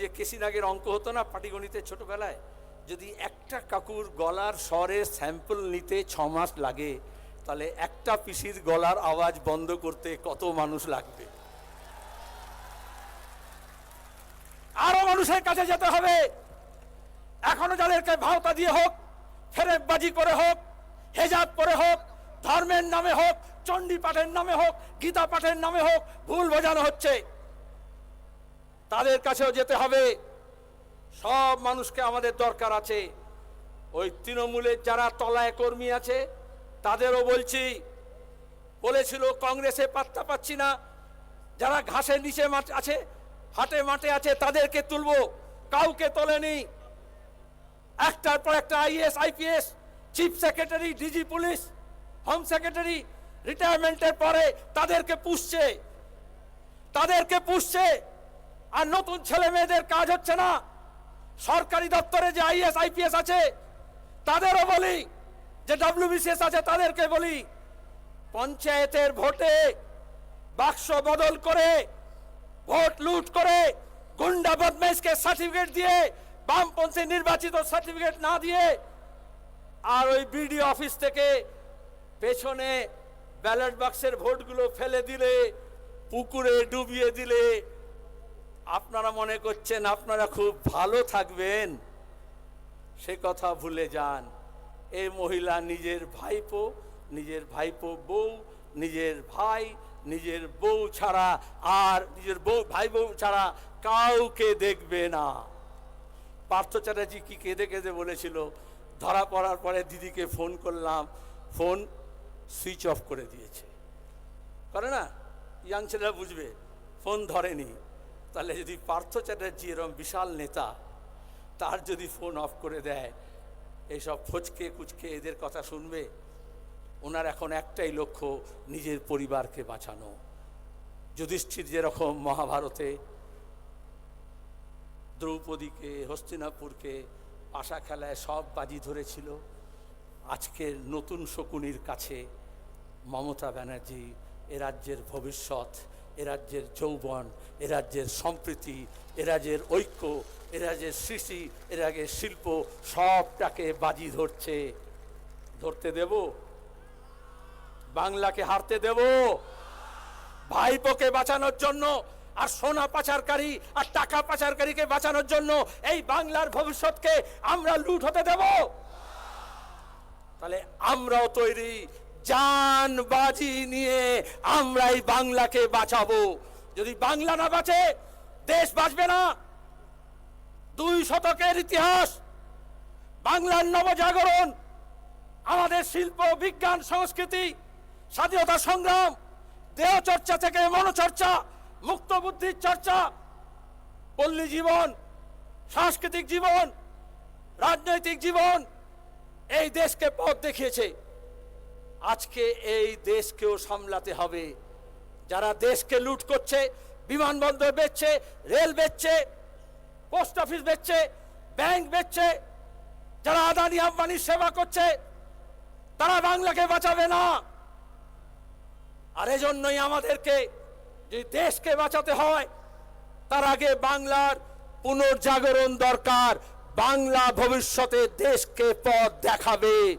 ওই যে কেসিনাগের অঙ্ক হতো না পাটিগণিতে ছোটবেলায়? যদি একটা কাকুর গলার স্বরের স্যাম্পল নিতে ছ মাস লাগে, তাহলে একটা পিসির গলার আওয়াজ বন্ধ করতে কত মানুষ লাগবে? আরও মানুষের কাছে যেতে হবে। এখনও যাদেরকে ভাওতা দিয়ে হোক, ফেরেববাজি করে হোক, হেজাব করে হোক, ধর্মের নামে হোক চণ্ডী পাঠের নামে হোক গীতা পাঠের নামে হোক, ভুল বোঝানো হচ্ছে। তাদের কাছেও যেতে হবে। সব মানুষকে আমাদের দরকার আছে। ওই তৃণমূলের যারা তলায় কর্মী আছে, তাদেরও বলছি, বলেছিল কংগ্রেসে পাত্তা পাচ্ছি না। যারা ঘাসের নিচে আছে, হাটে মাঠে আছে, তাদেরকে তুলবো। কাউকে তোলেনি। একটার পর একটা IS, IPS, chief secretary, DG police, home secretary, রিটায়ারমেন্টের পরে তাদেরকে পুষছে। তাদেরকে পুষছে। আর নতুন ছেলে মেয়েদের কাজ হচ্ছে না। সরকারি দপ্তরে যে আইএস, আইপিএস আছে, তাদেরও বলি, যে ডব্লিউবিসিএস আছে, তাদেরকে বলি, পঞ্চায়েতের ভোটে বাক্স বদল করে, ভোট লুট করে, গুন্ডা বদমাইশকে সার্টিফিকেট দিয়ে, বামপন্থী নির্বাচিত সার্টিফিকেট না দিয়ে, আর ওই বিডি অফিস থেকে পেছনে ব্যালট বাক্সের ভোটগুলো ফেলে দিলে, পুকুরে ডুবিয়ে দিলে আপনারা মনে করছেন আপনারা খুব ভালো থাকবেন? সে কথা ভুলে যান। এই মহিলা নিজের ভাইপো নিজের ভাইপো বউ, নিজের ভাই, নিজের বউ ছাড়া আর নিজের বউ, ভাই বউ ছাড়া কাউকে দেখবে না। পার্থ চ্যাটার্জি কি কেঁদে কেঁদে বলেছিল, ধরা পড়ার পরে দিদিকে ফোন করলাম, ফোন সুইচ অফ করে দিয়েছে। করে না? ইয়াং ছেলেরা বুঝবে, ফোন ধরেনি। তাহলে যদি পার্থ চ্যাটার্জি এরম বিশাল নেতা, তার যদি ফোন অফ করে দেয়, এইসব ফচকে কুচকে এদের কথা শুনবে, ওনার এখন একটাই লক্ষ্য, নিজের পরিবারকে বাঁচানো। যুধিষ্ঠির যেরকম মহাভারতে দ্রৌপদীকে, হস্তিনাপুরকে পাশা খেলায় সব বাজি ধরেছিল, আজকের নতুন শকুনির কাছে মমতা ব্যানার্জি এ রাজ্যের ভবিষ্যৎ এ রাজ্যের যৌবন, এ রাজ্যের সম্প্রীতি, এ রাজ্যের ঐক্য, এ রাজ্যের সৃষ্টি, এ রাজ্যের শিল্প সবটাকে বাজি ধরছে। ধরতে দেব? বাংলাকে হারতে দেব? ভাইপোকে বাঁচানোর জন্য আর সোনা পাচারকারী আর টাকা পাচারকারীকে বাঁচানোর জন্য এই বাংলার ভবিষ্যৎকে আমরা লুট হতে দেব? তাহলে আমরাও তৈরি জান বাজি নিয়ে আমরাই বাংলাকে বাঁচাবো। যদি বাংলা না বাঁচে, দেশ বাঁচবে না। দুই শতকের ইতিহাস, বাংলার নবজাগরণ, আমাদের শিল্প, বিজ্ঞান, সংস্কৃতি, স্বাধীনতা সংগ্রাম দেহ চর্চা থেকে মনোচর্চা, মুক্ত বুদ্ধির চর্চা, পল্লী জীবন, সাংস্কৃতিক জীবন, রাজনৈতিক জীবন, এই দেশকে পথ দেখিয়েছে। আজকে এই দেশকেও সামলাতে হবে। যারা দেশকে লুট করছে, বিমানবন্দর বেচছে, রেল বেচছে, পোস্ট অফিস বেচছে, ব্যাংক বেচছে, যারা আদানি আম্বানির সেবা করছে, তারা বাংলাকে বাঁচাবে না। আর এজন্যই আমাদেরকে যদি দেশকে বাঁচাতে হয়, তার আগে বাংলার পুনর্জাগরণ দরকার। বাংলা ভবিষ্যতে দেশকে পথ দেখাবে।